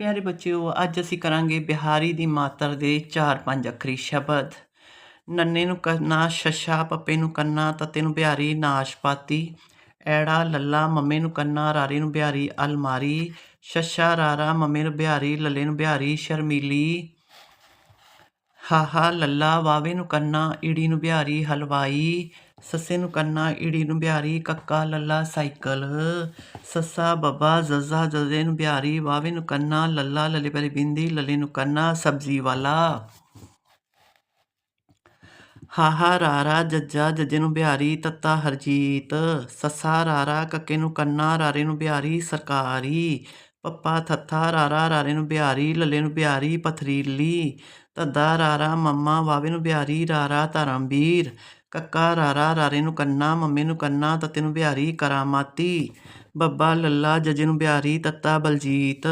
ਪਿਆਰੇ ਬੱਚਿਓ, ਅੱਜ ਅਸੀਂ ਕਰਾਂਗੇ ਬਿਹਾਰੀ ਦੀ ਮਾਤਰ ਦੇ 4-5 ਅੱਖਰੀ ਸ਼ਬਦ। ਨੰਨੇ ਨੂੰ ਕਰਨਾ ਛੱਛਾ ਪੱਪੇ ਨੂੰ ਕੰਨਾ, ਤੱਤੇ ਨੂੰ ਬਿਹਾਰੀ, ਨਾਸ਼ਪਾਤੀ, ਐੜਾ, ਲੱਲਾ, ਮੰਮੇ ਨੂੰ ਕੰਨਾ, ਰਾਰੇ ਨੂੰ ਬਿਹਾਰੀ, ਅਲਮਾਰੀ ਛੱਛਾ ਰਾਰਾ, ਮੰਮੇ ਨੂੰ ਬਿਹਾਰੀ, ਲੱਲੇ ਨੂੰ ਬਿਹਾਰੀ, ਸ਼ਰਮੀਲੀ, ਹਾਹਾ, ਲੱਲਾ, ਵਾਵੇ ਨੂੰ ਕੰਨਾ, ਈੜੀ ਨੂੰ ਬਿਹਾਰੀ, ਹਲਵਾਈ ਸੱਸੇ ਨੂੰ ਕੰਨਾ, ਈੜੀ ਨੂੰ ਬਿਹਾਰੀ, ਕੱਕਾ, ਲੱਲਾ, ਸਾਈਕਲ। ਸੱਸਾ, ਬੱਬਾ, ਜ਼ੱਜ਼ਾ, ਜਜ਼ੇ ਨੂੰ ਬਿਹਾਰੀ ਵਾਵੇ ਨੂੰ ਕੰਨਾ, ਲੱਲਾ, ਲੱਲੇ ਪਰੀ ਬਿੰਦੀ, ਲੱਲੇ ਨੂੰ ਕੰਨਾ, ਸਬਜ਼ੀ ਵਾਲਾ। ਹਾਹਾ, ਰਾਰਾ, ਜੱਜਾ, ਜੱਜੇ ਨੂੰ ਬਿਹਾਰੀ, ਤੱਤਾ, ਹਰਜੀਤ। ਸੱਸਾ, ਰਾਰਾ, ਕੱਕੇ ਨੂੰ ਕੰਨਾ, ਰਾਰੇ ਨੂੰ ਬਿਹਾਰੀ, ਸਰਕਾਰੀ। ਪੱਪਾ, ਥੱਥਾ, ਰਾਰਾ, ਰਾਰੇ ਨੂੰ ਬਿਹਾਰੀ, ਲੱਲੇ ਨੂੰ ਬਿਹਾਰੀ, ਪਥਰੀਲੀ। ਤੱਦਾ ਰਾਰਾ, ਮੰਮਾ ਵਾਵੇ ਨੂੰ ਬਿਹਾਰੀ, ਰਾਰਾ ਧਰਮਵੀਰ ਕੱਕਾ ਰਾਰਾ, ਰਾਰੇ ਨੂੰ ਕੰਨਾ, ਮੰਮੇ ਨੂੰ ਕੰਨਾ, ਤੱਤੇ ਨੂੰ ਬਿਹਾਰੀ ਕਰਾਮਾਤੀ ਬੱਬਾ ਲੱਲਾ, ਜਜੇ ਨੂੰ ਬਿਹਾਰੀ, ਤੱਤਾ ਬਲਜੀਤ।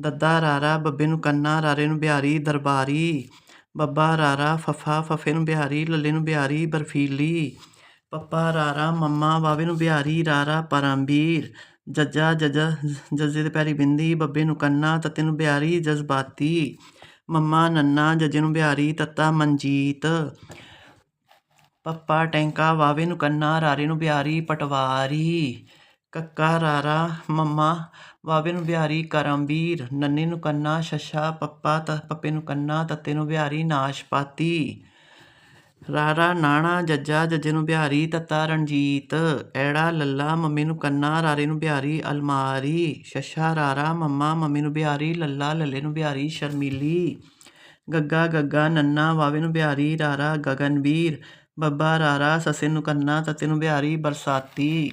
ਦੱਦਾ ਰਾਰਾ, ਬੱਬੇ ਨੂੰ ਕੰਨਾ, ਰਾਰੇ ਨੂੰ ਬਿਹਾਰੀ, ਦਰਬਾਰੀ। ਬੱਬਾ ਰਾਰਾ, ਫਫਾ, ਫਫੇ ਨੂੰ ਬਿਹਾਰੀ, ਲੱਲੇ ਨੂੰ ਬਿਹਾਰੀ, ਬਰਫੀਲੀ। ਪੱਪਾ ਰਾਰਾ, ਮੰਮਾ ਬਾਵੇ ਨੂੰ ਬਿਹਾਰੀ, ਰਾਰਾ ਪਰਮਵੀਰ ਜੱਜਾ ਜੱਜਾ, ਜੱਜੇ ਦੇ ਪੈਰੀ ਬਿੰਦੀ, ਬੱਬੇ ਨੂੰ ਕੰਨਾ, ਤੱਤੇ ਨੂੰ ਬਿਹਾਰੀ, ਜਜ਼ਬਾਤੀ। ਮੰਮਾ ਨੰਨਾ, ਜੱਜੇ ਨੂੰ ਬਿਹਾਰੀ, ਤੱਤਾ ਮਨਜੀਤ। ਪੱਪਾ ਟੈਂਕਾ ਵਾਵੇ ਨੂੰ ਕੰਨਾ, ਰਾਰੇ ਨੂੰ ਬਿਹਾਰੀ, ਪਟਵਾਰੀ। ਕੱਕਾ, ਰਾਰਾ, ਮੰਮਾ, ਵਾਵੇ ਨੂੰ ਬਿਹਾਰੀ, ਕਰਮਵੀਰ। ਨੰਨੇ ਨੂੰ ਕੰਨਾ ਛੱਛਾ ਪੱਪਾ, ਤ, ਪੱਪੇ ਨੂੰ ਕੰਨਾ, ਤੱਤੇ ਨੂੰ ਬਿਹਾਰੀ, ਨਾਸ਼ਪਾਤੀ। ਰਾਰਾ, ਨਾਣਾ, ਜੱਜਾ, ਜੱਜੇ ਨੂੰ ਬਿਹਾਰੀ, ਤੱਤਾ, ਰਣਜੀਤ। ਐੜਾ, ਲੱਲਾ, ਮੰਮੀ ਨੂੰ ਕੰਨਾ, ਰਾਰੇ ਨੂੰ ਬਿਹਾਰੀ, ਅਲਮਾਰੀ। ਛੱਛਾ ਰਾਰਾ, ਮੰਮਾ, ਮੰਮੀ ਨੂੰ ਬਿਹਾਰੀ, ਲੱਲਾ, ਲੱਲੇ ਨੂੰ ਬਿਹਾਰੀ, ਸ਼ਰਮੀਲੀ। ਗੱਗਾ ਗੱਗਾ, ਨੰਨਾ, ਵਾਵੇ ਨੂੰ ਬਿਹਾਰੀ, ਰਾਰਾ, ਗਗਨਵੀਰ। ਬੱਬਾ ਰਾਰਾ ਸੱਸੇ ਨੂੰ ਕੰਨਾ, ਤੱਤੇ ਨੂੰ ਬਿਹਾਰੀ, ਬਰਸਾਤੀ।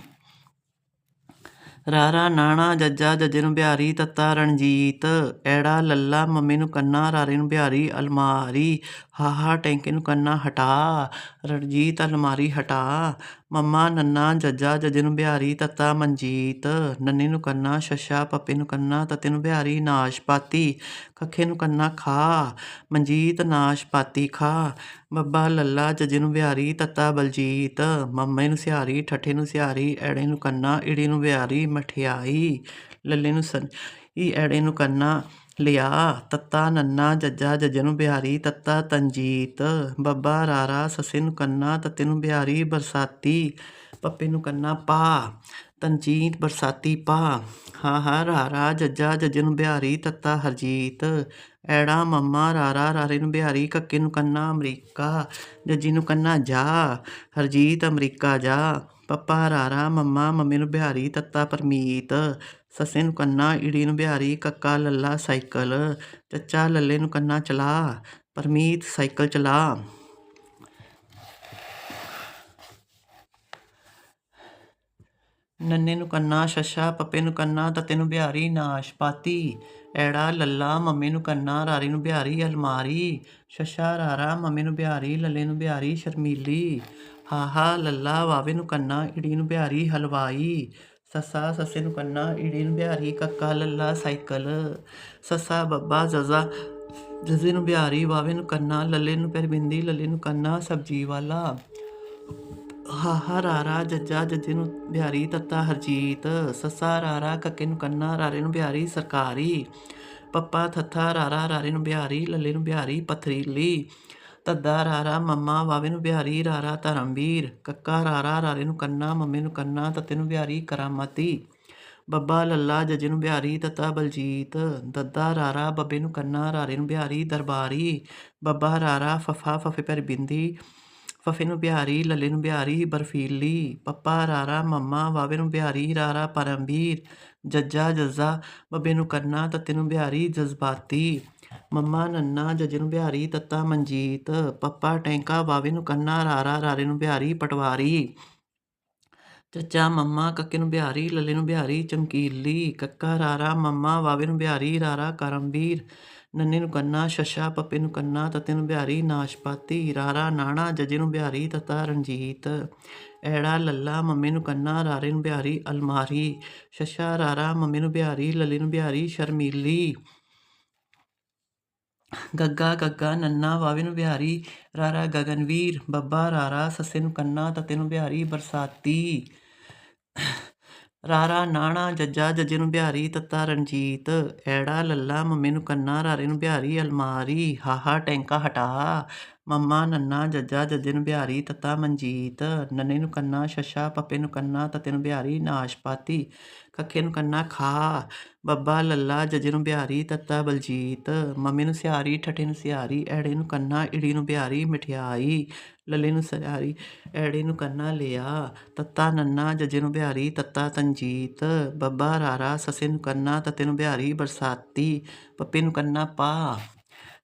ਰਾਰਾ ਨਾਣਾ, ਜੱਜਾ, ਜੱਜੇ ਨੂੰ ਬਿਹਾਰੀ, ਤੱਤਾ ਰਣਜੀਤ। ਐੜਾ, ਲੱਲਾ, ਮੰਮੀ ਨੂੰ ਕੰਨਾ, ਰਾਰੇ ਨੂੰ ਬਿਹਾਰੀ, ਅਲਮਾਰੀ। ਹਾਹਾ ਟੈਂਕੇ ਨੂੰ ਕੰਨਾ, ਹਟਾ। ਰਣਜੀਤ, ਅਲਮਾਰੀ, ਹਟਾ। ਮੰਮਾ, ਨੰਨਾ, ਜੱਜਾ, ਜੱਜੇ ਨੂੰ ਬਿਹਾਰੀ, ਤੱਤਾ, ਮਨਜੀਤ, ਨੰਨੇ ਨੂੰ ਕੰਨਾ ਛੱਛਾ ਪੱਪੇ ਨੂੰ ਕੰਨਾ, ਤੱਤੇ ਨੂੰ ਬਿਹਾਰੀ, ਨਾਸ਼ਪਾਤੀ, ਖੱਖੇ ਨੂੰ ਕੰਨਾ, ਖਾ, ਮਨਜੀਤ, ਨਾਸ਼ਪਾਤੀ, ਖਾ, ਬੱਬਾ, ਲੱਲਾ, ਜੱਜੇ ਨੂੰ ਬਿਹਾਰੀ, ਤੱਤਾ, ਬਲਜੀਤ, ਮੰਮੇ ਨੂੰ ਸਿਹਾਰੀ, ਠੱਠੇ ਨੂੰ ਸਿਹਾਰੀ, ਐੜੇ ਨੂੰ ਕੰਨਾ, ਈੜੀ ਨੂੰ ਬਿਹਾਰੀ, ਮਠਿਆਈ, ਲੱਲੇ ਨੂੰ ਸੰ, ਈ ਐੜੇ ਨੂੰ ਕੰਨਾ ਲਿਆ, ਤੱਤਾ ਨੰਨਾ ਜੱਜਾ ਜੱਜੇ ਨੂੰ ਬਿਹਾਰੀ, ਤੱਤਾ ਤੰਜੀਤ, ਬੱਬਾ ਰਾਰਾ ਸੱਸੇ ਨੂੰ ਕੰਨਾ, ਤੱਤੇ ਨੂੰ ਬਿਹਾਰੀ ਬਰਸਾਤੀ, ਪੱਪੇ ਨੂੰ ਕੰਨਾ ਪਾ, ਤੰਜੀਤ ਬਰਸਾਤੀ ਪਾ। ਹਾ ਹਾ, ਰਾਰਾ ਜੱਜਾ ਜੱਜੇ ਨੂੰ ਬਿਹਾਰੀ, ਤੱਤਾ ਹਰਜੀਤ, ਐੜਾ ਮੰਮਾ ਰਾਰਾ ਰਾਰੇ ਨੂੰ ਬਿਹਾਰੀ, ਕੱਕੇ ਨੂੰ ਕੰਨਾ ਅਮਰੀਕਾ, ਜੱਜੀ ਨੂੰ ਕੰਨਾ ਜਾ, ਹਰਜੀਤ ਅਮਰੀਕਾ ਜਾ, ਪੱਪਾ ਰਾਰਾ ਮੰਮਾ ਮੰਮੀ ਨੂੰ ਬਿਹਾਰੀ, ਤੱਤਾ ਪਰਮੀਤ ਸੱਸੇ ਨੂੰ ਕੰਨਾ, ਈੜੀ ਨੂੰ ਬਿਹਾਰੀ, ਕੱਕਾ, ਲੱਲਾ, ਸਾਈਕਲ। ਚੱਚਾ, ਲੱਲੇ ਨੂੰ ਕੰਨਾ, ਚਲਾ। ਪਰਮੀਤ, ਸਾਈਕਲ, ਚਲਾ। ਨੰਨੇ ਨੂੰ ਕੰਨਾ ਛੱਛਾ ਪੱਪੇ ਨੂੰ ਕੰਨਾ, ਤੱਤੇ ਨੂੰ ਬਿਹਾਰੀ ਨਾਸ਼ਪਾਤੀ ਐੜਾ, ਲੱਲਾ, ਮੰਮੀ ਨੂੰ ਕੰਨਾ, ਰਾਰੀ ਨੂੰ ਬਿਹਾਰੀ, ਅਲਮਾਰੀ। ਛੱਛਾ ਰਾਰਾ, ਮੰਮੀ ਨੂੰ ਬਿਹਾਰੀ, ਲੱਲੇ ਨੂੰ ਬਿਹਾਰੀ, ਸ਼ਰਮੀਲੀ। ਹਾਹਾ ਲੱਲਾ, ਵਾਵੇ ਨੂੰ ਕੰਨਾ, ਈੜੀ ਨੂੰ ਬਿਹਾਰੀ, ਹਲਵਾਈ। ਸੱਸਾ ਸੱਸੇ ਨੂੰ ਕੰਨਾ, ਈੜੀ ਨੂੰ ਬਿਹਾਰੀ, ਕੱਕਾ ਲੱਲਾ, ਸਾਈਕਲ। ਸੱਸਾ ਬੱਬਾ, ਜ਼ਜ਼ਾ, ਜਜ਼ੇ ਨੂੰ ਬਿਹਾਰੀ ਵਾਵੇ ਨੂੰ ਕੰਨਾ, ਲੱਲੇ ਨੂੰ ਪੈਰ ਲੱਲੇ ਨੂੰ ਕੰਨਾ, ਸਬਜ਼ੀ ਹਾਹਾ ਰਾਰਾ, ਜੱਜਾ, ਜੱਜੇ ਨੂੰ ਬਿਹਾਰੀ, ਤੱਤਾ ਹਰਜੀਤ। ਸੱਸਾ ਰਾਰਾ, ਕੱਕੇ ਨੂੰ ਕੰਨਾ, ਰਾਰੇ ਨੂੰ ਬਿਹਾਰੀ, ਸਰਕਾਰੀ। ਪੱਪਾ, ਥੱਥਾ, ਰਾਰਾ, ਰਾਰੇ ਨੂੰ ਬਿਹਾਰੀ, ਲੱਲੇ ਨੂੰ ਬਿਹਾਰੀ, ਪਥਰੀਲੀ। ਤੱਦਾ ਰਾਰਾ, ਮੰਮਾ ਵਾਵੇ ਨੂੰ ਬਿਹਾਰੀ ਰਾਰਾ ਧਰਮਵੀਰ ਕੱਕਾ ਰਾਰਾ ਰਾਰੇ ਨੂੰ ਕੰਨਾ, ਮੰਮੇ ਨੂੰ ਕੰਨਾ, ਤੱਤੇ ਨੂੰ ਬਿਹਾਰੀ ਕਰਾਮਾਤੀ, ਬੱਬਾ ਲੱਲਾ ਜੱਜੇ ਨੂੰ ਬਿਹਾਰੀ ਤੱਤਾ ਬਲਜੀਤ, ਦੱਦਾ ਰਾਰਾ ਬੱਬੇ ਨੂੰ ਕੰਨਾ, ਰਾਰੇ ਨੂੰ ਬਿਹਾਰੀ ਦਰਬਾਰੀ, ਬੱਬਾ ਰਾਰਾ ਫਫਾ ਫਫੇ ਪਰ ਬਿੰਦੀ ਫਫੇ ਨੂੰ ਬਿਹਾਰੀ, ਲੱਲੇ ਨੂੰ ਬਿਹਾਰੀ, ਬਰਫੀਲੀ, ਪੱਪਾ, ਰਾਰਾ, ਮੰਮਾ, ਵਾਵੇ ਨੂੰ ਬਿਹਾਰੀ, ਰਾਰਾ, ਪਰਮਵੀਰ, ਜੱਜਾ, ਜੱਜ਼ਾ, ਬੱਬੇ ਨੂੰ ਕੰਨਾ, ਤੱਤੇ ਨੂੰ ਬਿਹਾਰੀ, ਜਜ਼ਬਾਤੀ, ਮੰਮਾ, ਨੰਨਾ, ਜੱਜੇ ਨੂੰ ਬਿਹਾਰੀ, ਤੱਤਾ, ਮਨਜੀਤ, ਪੱਪਾ, ਟੈਂਕਾ, ਵਾਵੇ ਨੂੰ ਕੰਨਾ, ਰਾਰਾ, ਰਾਰੇ ਨੂੰ ਬਿਹਾਰੀ, ਪਟਵਾਰੀ, ਚੱਚਾ, ਮੰਮਾ, ਕੱਕੇ ਨੂੰ ਬਿਹਾਰੀ, ਲੱਲੇ ਨੂੰ ਬਿਹਾਰੀ, ਚਮਕੀਲੀ, ਕੱਕਾ, ਰਾਰਾ, ਮੰਮਾ, ਵਾਵੇ ਨੂੰ ਬਿਹਾਰੀ, ਰਾਰਾ, ਕਰਮਵੀਰ ਨੰਨੇ ਨੂੰ ਕੰਨਾ ਛੱਛਾ ਪੱਪੇ ਨੂੰ ਕੰਨਾ, ਤੱਤੇ ਨੂੰ ਬਿਹਾਰੀ, ਨਾਸ਼ਪਾਤੀ, ਰਾਰਾ, ਨਾਣਾ, ਜਜੇ ਨੂੰ ਬਿਹਾਰੀ, ਤੱਤਾ, ਰਣਜੀਤ। ਐੜਾ, ਲੱਲਾ, ਮੰਮੇ ਨੂੰ ਕੰਨਾ, ਰਾਰੇ ਨੂੰ ਬਿਹਾਰੀ, ਅਲਮਾਰੀ। ਛੱਛਾ ਰਾਰਾ, ਮੰਮੇ ਨੂੰ ਬਿਹਾਰੀ, ਲੱਲੇ ਨੂੰ ਬਿਹਾਰੀ, ਸ਼ਰਮੀਲੀ। ਗੱਗਾ ਗੱਗਾ, ਨੰਨਾ, ਵਾਵੇ ਨੂੰ ਬਿਹਾਰੀ, ਰਾਰਾ, ਗਗਨਵੀਰ। ਬੱਬਾ, ਰਾਰਾ, ਸੱਸੇ ਨੂੰ ਕੰਨਾ, ਤੱਤੇ ਨੂੰ ਬਿਹਾਰੀ, ਬਰਸਾਤੀ। ਰਾਰਾ ਨਾਣਾ ਜੱਜਾ ਜੱਜੇ ਨੂੰ ਬਿਹਾਰੀ, ਤੱਤਾ ਰਣਜੀਤ। ਐੜਾ ਲੱਲਾ ਮੰਮੀ ਨੂੰ ਕੰਨਾ, ਰਾਰੇ ਨੂੰ ਬਿਹਾਰੀ, ਅਲਮਾਰੀ। ਹਾਹਾ ਟੈਂਕਾ ਹਟਾ। ਮੰਮਾ ਨੰਨਾ ਜੱਜਾ ਜੱਜੇ ਨੂੰ ਬਿਹਾਰੀ, ਤੱਤਾ ਮਨਜੀਤ, ਨੰਨੇ ਨੂੰ ਕੰਨਾ ਸ਼ਸ਼ਾ, ਪੱਪੇ ਨੂੰ ਕੰਨਾ, ਤੱਤੇ ਨੂੰ ਬਿਹਾਰੀ ਨਾਸ਼ਪਾਤੀ ਕੱਖੇ ਨੂੰ ਕੰਨਾ ਖਾ, ਬੱਬਾ ਲੱਲਾ ਜੱਜੇ ਨੂੰ ਬਿਹਾਰੀ, ਤੱਤਾ ਬਲਜੀਤ, ਮੰਮੀ ਨੂੰ ਸਿਹਾਰੀ, ਠੱਠੇ ਨੂੰ ਸਿਹਾਰੀ, ਐੜੇ ਨੂੰ ਕੰਨਾ ਇੜੀ ਨੂੰ ਬਿਹਾਰੀ, ਮਠਿਆਈ, ਲੱਲੇ ਨੂੰ ਸਿਹਾਰੀ, ਐੜੇ ਨੂੰ ਕੰਨਾ ਲਿਆ, ਤੱਤਾ ਨੰਨਾ ਜੱਜੇ ਨੂੰ ਬਿਹਾਰੀ, ਤੱਤਾ ਤੰਜੀਤ ਬੱਬਾ ਰਾਰਾ ਸੱਸੇ ਨੂੰ ਕੰਨਾ, ਤੱਤੇ ਨੂੰ ਬਿਹਾਰੀ, ਬਰਸਾਤੀ, ਪੱਪੇ ਨੂੰ ਕੰਨਾ ਪਾ।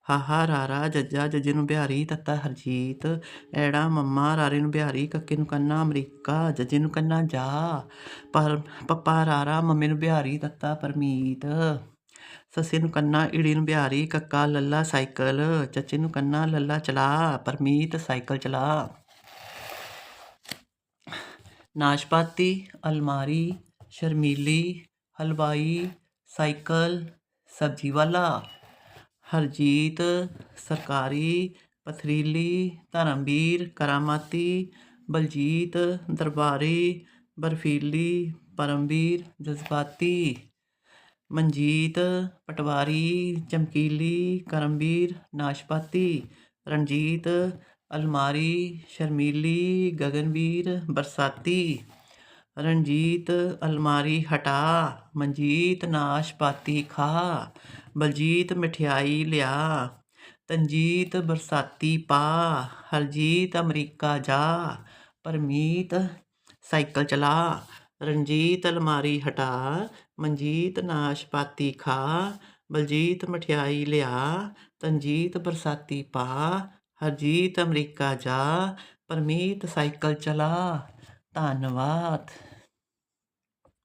ਹਾਹਾ, ਰਾਰਾ, ਜੱਜਾ, ਜੱਜੇ ਨੂੰ ਬਿਹਾਰੀ, ਤੱਤਾ ਹਰਜੀਤ। ਐੜਾ, ਮੰਮਾ, ਰਾਰੇ ਨੂੰ ਬਿਹਾਰੀ, ਕੱਕੇ ਨੂੰ ਕੰਨਾ, ਅਮਰੀਕਾ, ਜੱਜੇ ਨੂੰ ਕੰਨਾ, ਜਾ। ਪਰ, ਪੱਪਾ, ਰਾਰਾ, ਮੰਮੀ ਨੂੰ ਬਿਹਾਰੀ, ਤੱਤਾ, ਪਰਮੀਤ। ਸੱਸੇ ਨੂੰ ਕੰਨਾ, ਇੜੀ ਨੂੰ ਬਿਹਾਰੀ, ਕੱਕਾ, ਲੱਲਾ, ਸਾਈਕਲ। ਚੱਚੇ ਨੂੰ ਕੰਨਾ, ਲੱਲਾ, ਚਲਾ, ਪਰਮੀਤ, ਸਾਈਕਲ ਚਲਾ। ਨਾਸ਼ਪਾਤੀ, ਅਲਮਾਰੀ, ਸ਼ਰਮੀਲੀ, ਹਲਵਾਈ, ਸਾਈਕਲ, ਸਬਜ਼ੀ ਵਾਲਾ। ਹਰਜੀਤ, ਸਰਕਾਰੀ, ਪਥਰੀਲੀ, ਧਰਮਵੀਰ, ਕਰਾਮਾਤੀ, ਬਲਜੀਤ, ਦਰਬਾਰੀ, ਬਰਫੀਲੀ, ਪਰਮਵੀਰ, ਜਜ਼ਬਾਤੀ, ਮਨਜੀਤ, ਪਟਵਾਰੀ, ਚਮਕੀਲੀ, ਕਰਮਵੀਰ, ਨਾਸ਼ਪਾਤੀ, ਰਣਜੀਤ, ਅਲਮਾਰੀ, ਸ਼ਰਮੀਲੀ, ਗਗਨਵੀਰ, ਬਰਸਾਤੀ। ਰਣਜੀਤ ਅਲਮਾਰੀ ਹਟਾ, ਮਨਜੀਤ ਨਾਸ਼ਪਾਤੀ ਖਾ, ਬਲਜੀਤ ਮਠਿਆਈ ਲਿਆ, ਤਨਜੀਤ ਬਰਸਾਤੀ ਪਾ, ਹਰਜੀਤ ਅਮਰੀਕਾ ਜਾ, ਪਰਮੀਤ ਸਾਈਕਲ ਚਲਾ, ਰਣਜੀਤ ਅਲਮਾਰੀ ਹਟਾ, ਮਨਜੀਤ ਨਾਸ਼ਪਾਤੀ ਖਾ, ਬਲਜੀਤ ਮਠਿਆਈ ਲਿਆ ਤੰਜੀਤ ਬਰਸਾਤੀ ਪਾ, ਹਰਜੀਤ ਅਮਰੀਕਾ ਜਾ, ਪਰਮੀਤ ਸਾਈਕਲ ਚਲਾ। ਧੰਨਵਾਦ।